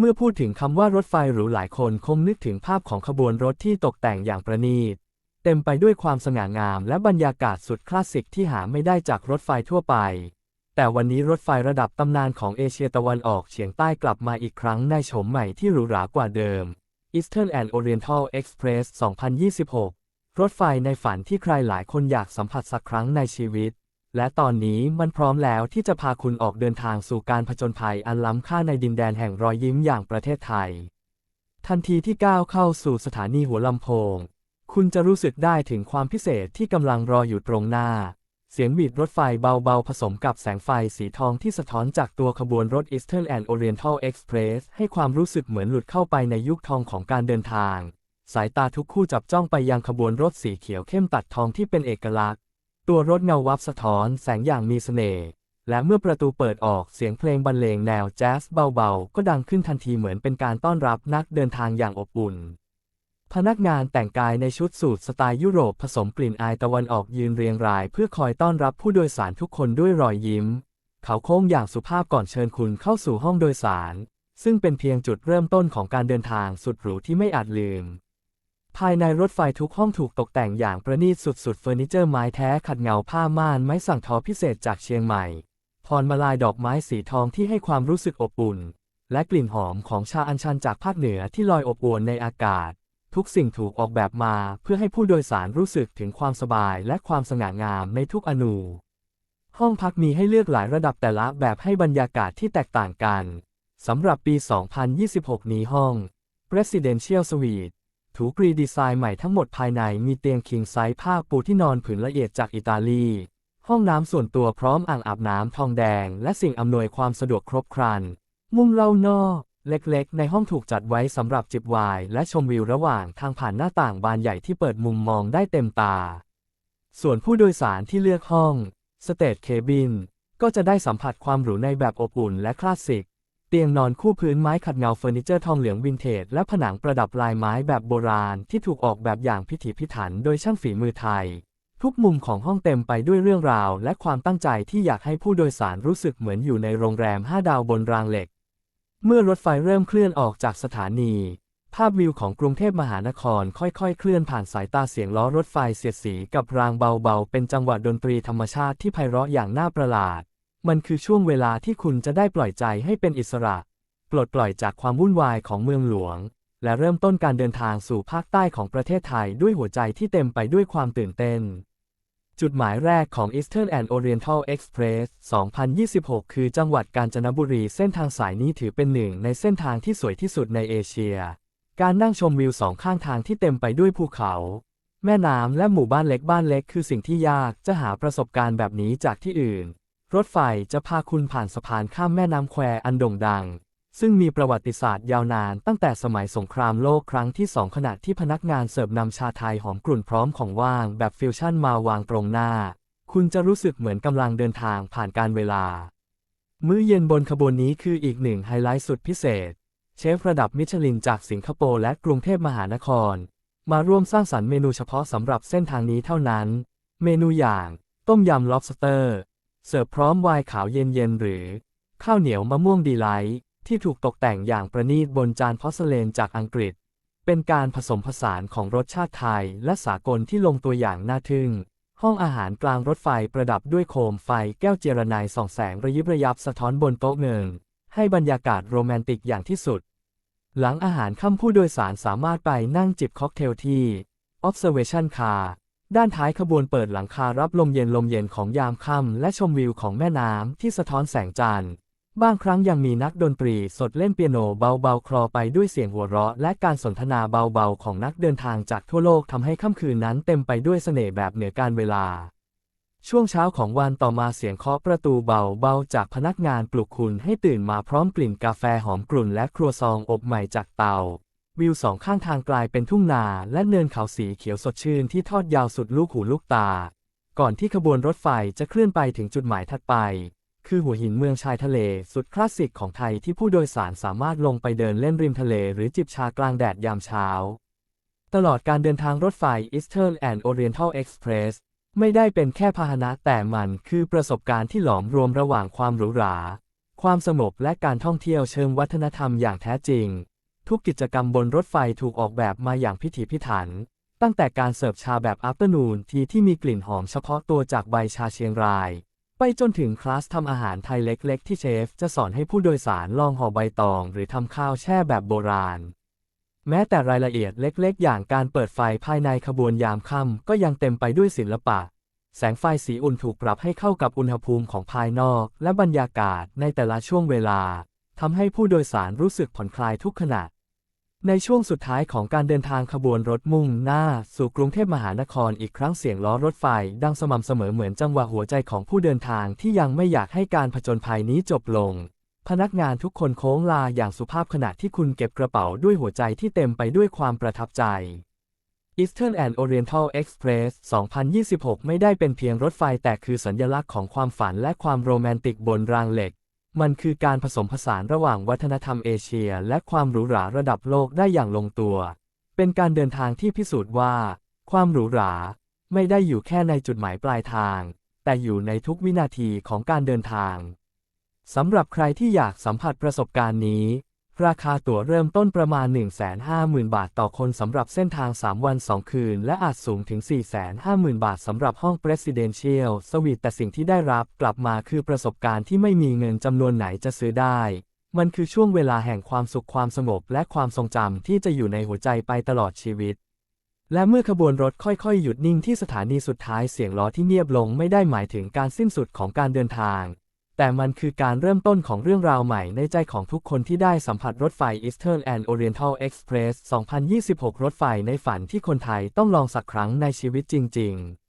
เมื่อพูดถึงคำว่ารถไฟหรูหลายคนคงนึกถึงภาพของขบวนรถที่ตกแต่งอย่างประณีต เต็มไปด้วยความสง่างามและบรรยากาศสุดคลาสสิกที่หาไม่ได้จากรถไฟทั่วไป แต่วันนี้รถไฟระดับตำนานของเอเชียตะวันออกเฉียงใต้กลับมาอีกครั้งในโฉมใหม่ที่หรูหรากว่าเดิม Eastern and Oriental Express 2026 รถไฟในฝันที่ใครหลายคนอยากสัมผัสสักครั้งในชีวิต และตอนนี้มันพร้อมแล้วที่จะพาคุณออกเดินทางสู่การผจญภัยอันล้ำค่าในดินแดนแห่งรอยยิ้มอย่างประเทศไทย ทันทีที่ก้าวเข้าสู่สถานีหัวลำโพง คุณจะรู้สึกได้ถึงความพิเศษที่กำลังรออยู่ตรงหน้า เสียงบีดรถไฟเบาๆ ผสมกับแสงไฟสีทองที่สะท้อนจากตัวขบวนรถ Eastern and Oriental Express ให้ความรู้สึกเหมือนหลุดเข้าไปในยุคทองของการเดินทาง สายตาทุกคู่จับจ้องไปยังขบวนรถสีเขียวเข้มตัดทองที่เป็นเอกลักษณ์ ตัวรถเงาวับสะท้อนแสงอย่างมีเสน่ห์ และเมื่อประตูเปิดออกเสียงเพลงบรรเลงแนวแจ๊สเบาๆ ก็ดังขึ้นทันทีเหมือนเป็นการต้อนรับนักเดินทางอย่างอบอุ่น พนักงานแต่งกายในชุดสูทสไตล์ยุโรปผสมกลิ่นอายตะวันออกยืนเรียงราย เพื่อคอยต้อนรับผู้โดยสารทุกคนด้วยรอยยิ้ม เขาโค้งอย่างสุภาพก่อนเชิญคุณเข้าสู่ห้องโดยสาร ซึ่งเป็นเพียงจุดเริ่มต้นของการเดินทางสุดหรูที่ไม่อาจลืม ภายในรถไฟทุกห้องถูกตกแต่งอย่างประณีตสุดๆ เฟอร์นิเจอร์ไม้แท้ขัดเงาผ้าม่านไม้สั่งทอพิเศษจากเชียงใหม่ พรมาลายดอกไม้สีทองที่ให้ความรู้สึกอบอุ่น และกลิ่นหอมของชาอัญชันจากภาคเหนือที่ลอยอบอวลในอากาศ ทุกสิ่งถูกออกแบบมาเพื่อให้ผู้โดยสารรู้สึกถึงความสบายและความสง่างามในทุกอนูห้องพักมีให้เลือกหลายระดับแต่ละแบบให้บรรยากาศที่แตกต่างกัน สำหรับปี 2026 นี้ห้อง Presidential Suite ถูกรีดีไซน์ใหม่ทั้งหมดภายในมีเตียงคิงไซส์ผ้าปูที่นอนผืนละเอียดจากอิตาลี ห้องน้ำส่วนตัวพร้อมอ่างอาบน้ำทองแดง และสิ่งอำนวยความสะดวกครบครัน มุมเล่านอกเล็กๆ ในห้องถูกจัดไว้สำหรับจิบไวน์และชมวิวระหว่างทางผ่านหน้าต่างบานใหญ่ที่เปิดมุมมองได้เต็มตา ส่วนผู้โดยสารที่เลือกห้อง State Cabin ก็จะได้สัมผัสความหรูในแบบอบอุ่นและคลาสสิก เตียงนอนคู่พื้นไม้ขัดเงาเฟอร์นิเจอร์ทองเหลืองวินเทจและผนังประดับลายไม้แบบโบราณที่ถูกออกแบบอย่างพิถีพิถันโดยช่างฝีมือไทย ทุกมุมของห้องเต็มไปด้วยเรื่องราว และความตั้งใจที่อยากให้ผู้โดยสารรู้สึกเหมือนอยู่ในโรงแรม 5 ดาวบนรางเหล็ก เมื่อรถไฟเริ่มเคลื่อนออกจากสถานี ภาพวิวของกรุงเทพมหานครค่อยๆ เคลื่อนผ่านสายตาเสียงล้อรถไฟเสียดสีกับรางเบาๆ เป็นจังหวะดนตรีธรรมชาติที่ไพเราะอย่างน่าประหลาด มันคือช่วงเวลาที่คุณจะได้ปล่อยใจให้เป็นอิสระ ปลดปล่อยจากความวุ่นวายของเมืองหลวง และเริ่มต้นการเดินทางสู่ภาคใต้ของประเทศไทยด้วยหัวใจที่เต็มไปด้วยความตื่นเต้น จุดหมายแรกของ Eastern and Oriental Express 2026 คือจังหวัดกาญจนบุรี เส้นทางสายนี้ถือเป็นหนึ่งในเส้นทางที่สวยที่สุดในเอเชีย การนั่งชมวิวสองข้างทางที่เต็มไปด้วยภูเขาแม่น้ำและหมู่บ้านเล็กบ้านเล็กคือสิ่งที่ยากจะหาประสบการณ์แบบนี้จากที่อื่น รถไฟจะพาคุณผ่านสะพานข้ามแม่น้ำแควอันโด่งดัง ซึ่งมีประวัติศาสตร์ยาวนานตั้งแต่สมัยสงครามโลกครั้งที่สองขณะที่พนักงานเสิร์ฟนำชาไทยหอมกลุ่นพร้อมของว่างแบบฟิวชั่นมาวางตรงหน้า คุณจะรู้สึกเหมือนกำลังเดินทางผ่านการเวลา มื้อเย็นบนขบวนนี้คืออีกหนึ่งไฮไลท์สุดพิเศษ เชฟระดับมิชลินจากสิงคโปร์และกรุงเทพมหานคร มาร่วมสร้างสรรค์เมนูเฉพาะสำหรับเส้นทางนี้เท่านั้น เมนูอย่าง ต้มยำ lobster เสิร์ฟพร้อมไวน์ขาวเย็นๆหรือ ข้าวเหนียวมะม่วงดีไลท์ที่ถูกตกแต่งอย่างประณีตบนจานพอสเลนจากอังกฤษ เป็นการผสมผสานของรสชาติไทยและสากลที่ลงตัวอย่างน่าทึ่ง ห้องอาหารกลางรถไฟประดับด้วยโคมไฟแก้วเจรไนส่องแสงระยิบระยับสะท้อนบนโต๊ะเงินให้บรรยากาศโรแมนติกอย่างที่สุด หลังอาหารค่ำผู้โดยสารสามารถไปนั่งจิบค็อกเทลที่ Observation Car ด้านท้ายขบวนเปิดหลังคารับลมเย็นลมเย็นของยามค่ำและชมวิวของแม่น้ำที่สะท้อนแสงจันทร์ บางครั้งยังมีนักดนตรีสดเล่นเปียโนเบาๆ คลอไปด้วยเสียงหัวเราะ และการสนทนาเบาๆ ของนักเดินทางจากทั่วโลกทำให้ค่ำคืนนั้นเต็มไปด้วยเสน่ห์แบบเหนือการเวลา ช่วงเช้าของวันต่อมาเสียงเคาะประตูเบาๆ จากพนักงานปลุกคุณให้ตื่นมาพร้อมกลิ่นกาแฟหอมกลุ่นและครัวซองอบใหม่จากเตา วิวสองข้างทางกลายเป็นทุ่งนาและเนินเขาสีเขียวสดชื่นที่ทอดยาวสุดลูกหูลูกตา ก่อนที่ขบวนรถไฟจะเคลื่อนไปถึงจุดหมายถัดไป คือหัวหินเมืองชายทะเลสุดคลาสสิกของไทยที่ผู้โดยสารสามารถลงไปเดินเล่นริมทะเลหรือจิบชากลางแดดยามเช้า ตลอดการเดินทางรถไฟ Eastern and Oriental Express ไม่ได้เป็นแค่พาหนะแต่มันคือประสบการณ์ที่หลอมรวมระหว่างความหรูหรา ความสงบและการท่องเที่ยวเชิงวัฒนธรรมอย่างแท้จริง ทุกกิจกรรมบนรถไฟถูกออกแบบมาอย่างพิถีพิถัน ตั้งแต่การเสิร์ฟชาแบบอั t เ r อร์นูนทีที่มีกลิ่นหอมเฉพาะตัวจากใบชาเชียงราย ไปจนถึงคลาสทำอาหารไทยเล็กๆ ที่เชฟ จะสอนให้ผู้โดยสารลองห่อใบตอง หรือทำข้าวแช่แบบโบราณ แม้แต่รายละเอียดเล็กๆ อย่างการเปิดไฟภายในขบวนยามค่ำก็ยังเต็มไปด้วยศิลปะ แสงไฟสีอุ่นถูกปรับให้เข้ากับอุณหภูมิของภายนอก และบรรยากาศในแต่ละช่วงเวลาทำให้ผู้โดยสารรู้สึกผ่อนคลายทุกขณะ ในช่วงสุดท้ายของการเดินทางขบวนรถมุ่งหน้า สู่กรุงเทพมหานครอีกครั้งเสียงล้อรถไฟ ดังสม่ำเสมอเหมือนจังหวะหัวใจของผู้เดินทางที่ยังไม่อยากให้การผจญภัยนี้จบลง พนักงานทุกคนโค้งลาอย่างสุภาพขณะที่คุณเก็บกระเป๋าด้วยหัวใจที่เต็มไปด้วยความประทับใจ Eastern and Oriental Express 2026 ไม่ได้เป็นเพียงรถไฟแต่คือสัญลักษณ์ของความฝันและความโรแมนติกบนรางเหล็ก มันคือการผสมผสานระหว่างวัฒนธรรมเอเชีย และความหรูหราระดับโลกได้อย่างลงตัว เป็นการเดินทางที่พิสูจน์ว่า ความหรูหราไม่ได้อยู่แค่ในจุดหมายปลายทาง แต่อยู่ในทุกวินาทีของการเดินทางสำหรับใครที่อยากสัมผัสประสบการณ์นี้ ราคาตั๋วเริ่มต้นประมาณ 150,000 บาทต่อคนสำหรับเส้นทาง 3 วัน 2 คืน และอาจสูงถึง 450,000 บาทสำหรับห้อง Presidential Suite แต่สิ่งที่ได้รับกลับมาคือประสบการณ์ที่ไม่มีเงินจำนวนไหนจะซื้อได้ มันคือช่วงเวลาแห่งความสุขความสงบและความทรงจำที่จะอยู่ในหัวใจไปตลอดชีวิต และเมื่อขบวนรถค่อยๆ หยุดนิ่งที่สถานีสุดท้ายเสียงล้อที่เงียบลงไม่ได้หมายถึงการสิ้นสุดของการเดินทาง แต่มันคือการเริ่มต้นของเรื่องราวใหม่ในใจของทุกคนที่ได้สัมผัสรถไฟ Eastern and Oriental Express 2026 รถไฟในฝันที่คนไทยต้องลองสักครั้งในชีวิตจริง ๆ